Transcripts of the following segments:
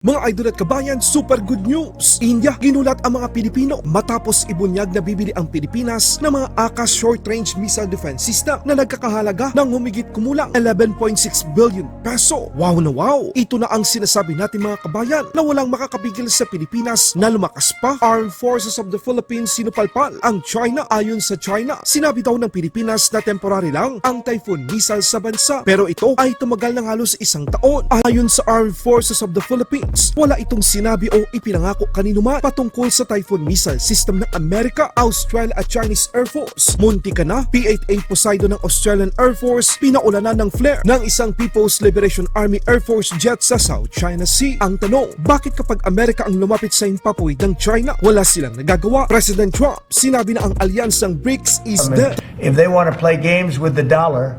Mga idol at kabayan, super good news! India, ginulat ang mga Pilipino matapos ibunyag na bibili ang Pilipinas ng mga AKAS short-range missile defense system na nagkakahalaga ng humigit kumulang 11.6 billion peso. Wow na wow! Ito na ang sinasabi natin mga kabayan na walang makakapigil sa Pilipinas na lumakas pa. Armed Forces of the Philippines sinupalpal ang China. Ayon sa China, sinabi daw ng Pilipinas na temporary lang ang typhoon missile sa bansa. Pero ito ay tumagal ng halos isang taon. Ayon sa Armed Forces of the Philippines, wala itong sinabi o ipinangako kanino man patungkol sa typhoon missile system ng Amerika, Australia at Chinese Air Force. Munti ka na, P-8A Poseidon ng Australian Air Force, pinaulanan ng flare ng isang People's Liberation Army Air Force jet sa South China Sea. Ang tanong, bakit kapag Amerika ang lumapit sa himpapawid ng China, wala silang nagagawa? President Trump, sinabi na ang alyansang BRICS is dead. If they want to play games with the dollar,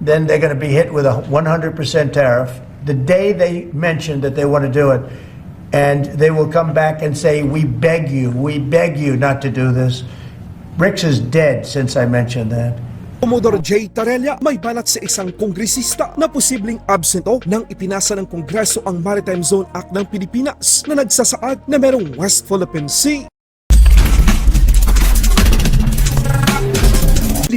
then they're going to be hit with a 100% tariff. The day they mention that they want to do it, and they will come back and say, We beg you, we beg you not to do this. Ricks is dead since I mentioned that. Commodore J. Tarella may banat sa isang kongresista na posibleng absento nang ipinasa ng Kongreso ang Maritime Zone Act ng Pilipinas na nagsasaad na merong West Philippine Sea.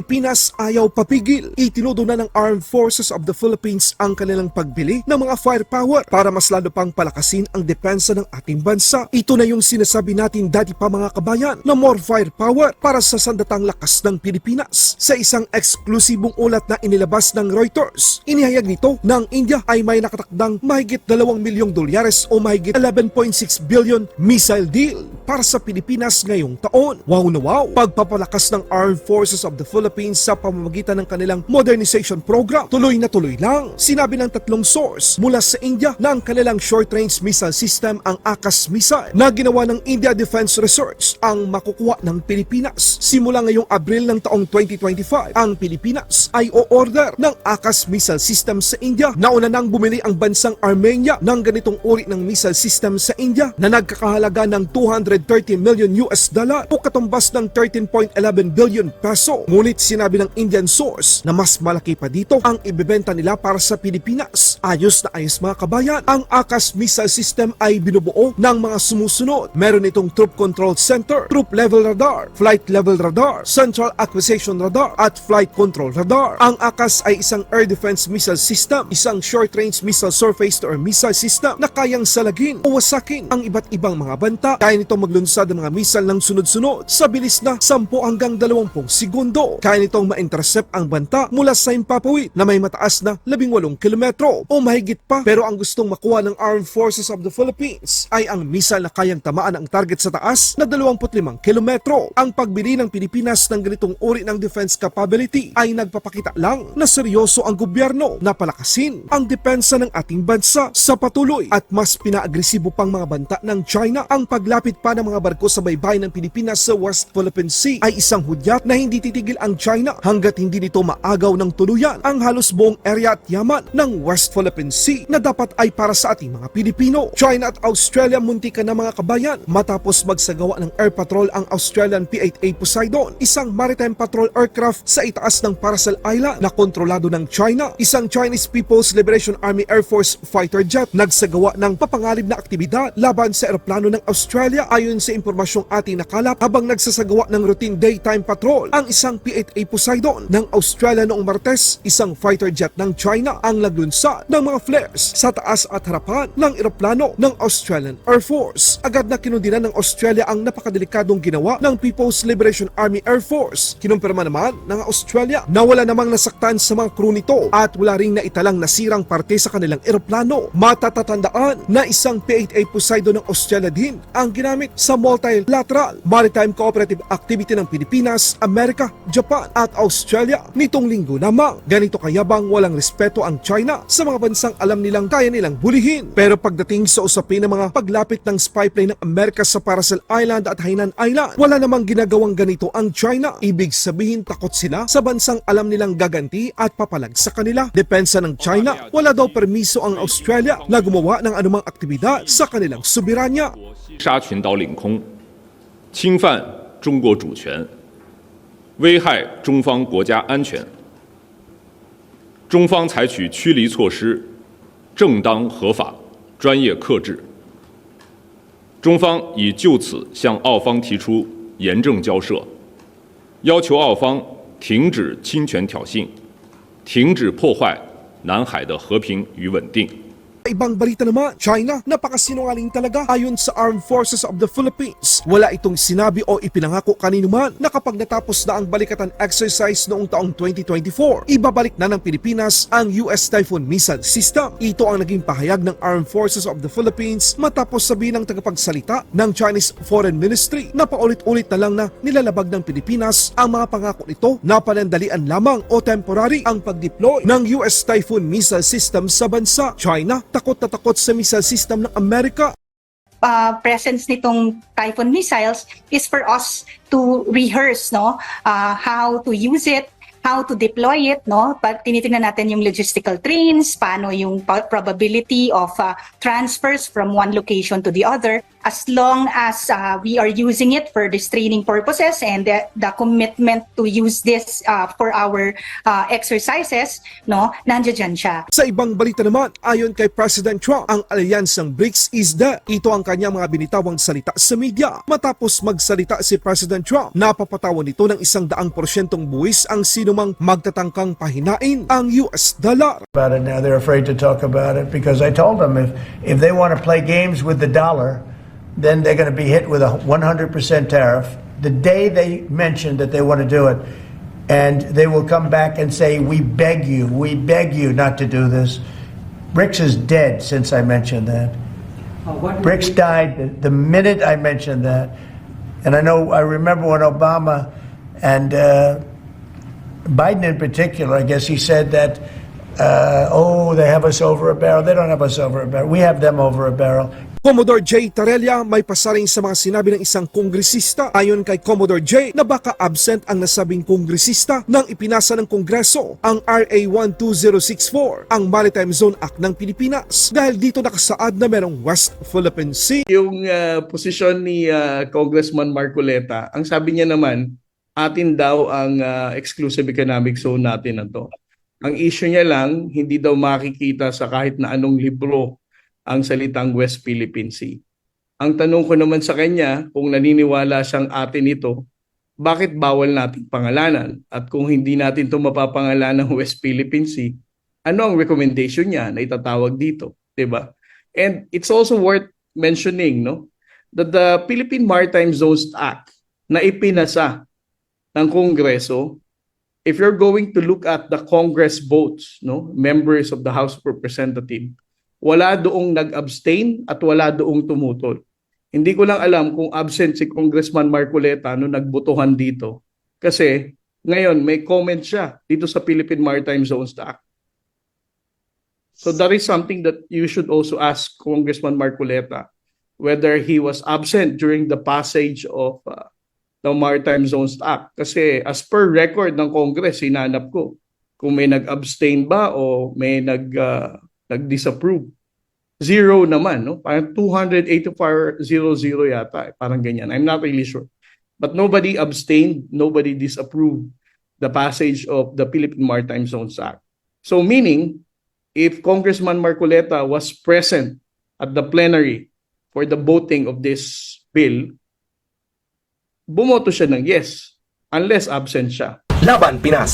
Pilipinas ayaw papigil. Itinudo na ng Armed Forces of the Philippines ang kanilang pagbili ng mga firepower para mas lalo pang palakasin ang depensa ng ating bansa. Ito na yung sinasabi natin dati pa mga kabayan na more firepower para sa sandatang lakas ng Pilipinas. Sa isang eksklusibong ulat na inilabas ng Reuters, inihayag nito na ang India ay may nakatakdang mahigit 2 milyong dolyares o mahigit 11.6 billion missile deal para sa Pilipinas ngayong taon. Wow na wow! Pagpapalakas ng Armed Forces of the Philippines sa pamamagitan ng kanilang modernization program, tuloy na tuloy lang. Sinabi ng tatlong source mula sa India na ang kanilang short-range missile system ang AKAS missile na ginawa ng India Defense Research ang makukuha ng Pilipinas. Simula ngayong Abril ng taong 2025, ang Pilipinas ay o-order ng AKAS missile system sa India. Nauna nang bumili ang bansang Armenia ng ganitong uri ng missile system sa India na nagkakahalaga ng 230 million US dollar o katumbas ng 13.11 billion peso. Ngunit sinabi ng Indian source na mas malaki pa dito ang ibebenta nila para sa Pilipinas. Ayos na ayos mga kabayan, ang AKAS missile system ay binubuo ng mga sumusunod. Meron itong Troop Control Center, Troop Level Radar, Flight Level Radar, Central Acquisition Radar at Flight Control Radar. Ang AKAS ay isang air defense missile system, isang short-range missile surface-to-air missile system na kayang salagin o wasakin ang iba't ibang mga banta. Kaya nito maglunsad ng mga missile ng sunod-sunod sa bilis na 10 hanggang 20 segundo. Kaya nitong ma-intercept ang banta mula sa himpapawid na may mataas na 18 kilometro o mahigit pa. Pero ang gustong makuha ng Armed Forces of the Philippines ay ang missile na kayang tamaan ang target sa taas na 25 kilometro. Ang pagbili ng Pilipinas ng ganitong uri ng defense capability ay nagpapakita lang na seryoso ang gobyerno na palakasin ang depensa ng ating bansa sa patuloy at mas pinaagresibo pang mga banta ng China. Ang paglapit pa ng mga barko sa baybayin ng Pilipinas sa West Philippine Sea ay isang hudyat na hindi titigil ang China hanggat hindi nito maagaw ng tuluyan ang halos buong area at yaman ng West Philippine Sea na dapat ay para sa ating mga Pilipino. China at Australia muntikan na mga kabayan matapos magsagawa ng air patrol ang Australian P-8A Poseidon, isang maritime patrol aircraft sa itaas ng Paracel Island na kontrolado ng China. Isang Chinese People's Liberation Army Air Force fighter jet nagsagawa ng papangalib na aktibidad laban sa eroplano ng Australia ayon sa impormasyong ating nakalap habang nagsasagawa ng routine daytime patrol ang isang P-8A Poseidon ng Australia noong Martes, isang fighter jet ng China ang naglunsad ng mga flares sa taas at harapan ng eroplano ng Australian Air Force. Agad na kinundinan ng Australia ang napakadelikadong ginawa ng People's Liberation Army Air Force. Kinumpirma naman ng Australia na wala namang nasaktan sa mga crew nito at wala ring naitalang nasirang parte sa kanilang eroplano. Matatatandaan na isang P-8A Poseidon ng Australia din ang ginamit sa multilateral maritime cooperative activity ng Pilipinas, Amerika, Japan at Australia nitong linggo lamang. Ganito kayabang walang respeto ang China sa mga bansang alam nilang kaya nilang bulihin. Pero pagdating sa usapin ng mga paglapit ng spy plane ng Amerika sa Paracel Island at Hainan Island, wala namang ginagawang ganito ang China. Ibig sabihin takot sila sa bansang alam nilang gaganti at papalag sa kanila. Depensa ng China, wala daw permiso ang Australia na gumawa ng anumang aktibidad sa kanilang soberanya. 沙群岛 领空，侵犯中国主权，危害中方国家安全。中方采取驱离措施，正当合法、专业克制，中方已就此向澳方提出严正交涉，要求澳方停止侵权挑衅，停止破坏南海的和平与稳定。Ibang balita naman, China, napakasinungaling talaga ayon sa Armed Forces of the Philippines. Wala itong sinabi o ipinangako kanino man na kapag natapos na ang balikatan exercise noong taong 2024, ibabalik na ng Pilipinas ang US Typhoon Missile System. Ito ang naging pahayag ng Armed Forces of the Philippines matapos sabihin ng tagapagsalita ng Chinese Foreign Ministry na paulit-ulit na lang na nilalabag ng Pilipinas ang mga pangako nito na panandalian lamang o temporary ang pag-deploy ng US Typhoon Missile System sa bansa. China, takot na takot sa missile system ng Amerika? Uh, presence nitong Typhoon missiles is for us to rehearse no? Uh, how to use it how to deploy it no? But tinitingnan natin yung logistical trains paano yung probability of uh, transfers from one location to the other as long as uh, we are using it for these training purposes and the, the commitment to use this uh, for our uh, exercises no nandiyan siya Sa ibang balita naman, ayon kay President Trump, ang alyansang BRICS is dead. Ito ang kanyang mga binitawang salita sa media. Matapos magsalita si President Trump, napapatawan nito ng isang daang porsyentong buwis ang sinumang magtatangkang pahinain ang US dollar. about it now. They're afraid to talk about it because I told them if, if they want to play games with the dollar, then they're going to be hit with a 100% tariff the day they mention that they want to do it. And they will come back and say, We beg you, we beg you not to do this. Bricks is dead since I mentioned that. Bricks died the, the minute I mentioned that. And I know, I remember when Obama and uh, Biden in particular, I guess he said that, uh, oh, they have us over a barrel. They don't have us over a barrel. We have them over a barrel. Commodore J. Tarella may pasaring sa mga sinabi ng isang kongresista ayon kay Commodore J na baka absent ang nasabing kongresista nang ipinasa ng Kongreso ang RA 12064, ang Maritime Zone Act ng Pilipinas dahil dito nakasaad na merong West Philippine Sea. yung uh, posisyon ni uh, Congressman Marcoleta, ang sabi niya naman, atin daw ang uh, exclusive economic zone natin na to. Ang issue niya lang, hindi daw makikita sa kahit na anong libro ang salitang West Philippine Sea. Ang tanong ko naman sa kanya, kung naniniwala siyang atin ito, bakit bawal nating pangalanan? At kung hindi natin ito mapapangalan ng West Philippine Sea, ano ang recommendation niya na itatawag dito? 'Di ba? And it's also worth mentioning no that the Philippine Maritime Zones Act na ipinasa ng Kongreso if you're going to look at the Congress votes no members of the House of Representatives wala doong nag-abstain at wala doong tumutol. Hindi ko lang alam kung absent si Congressman Marcoleta no nagbotohan dito. Kasi ngayon may comment siya dito sa Philippine Maritime Zones Act. So that is something that you should also ask Congressman Marcoleta whether he was absent during the passage of uh, the Maritime Zones Act. Kasi as per record ng Congress, hinanap ko kung may nag-abstain ba o may nag, uh, nag-disapprove. Zero naman, no? Parang 284-0-0 yata. eh. Parang ganyan. I'm not really sure. But nobody abstained, nobody disapproved the passage of the Philippine Maritime Zones Act. So meaning, if Congressman Marcoleta was present at the plenary for the voting of this bill, bumoto siya ng yes unless absent siya. Laban Pinas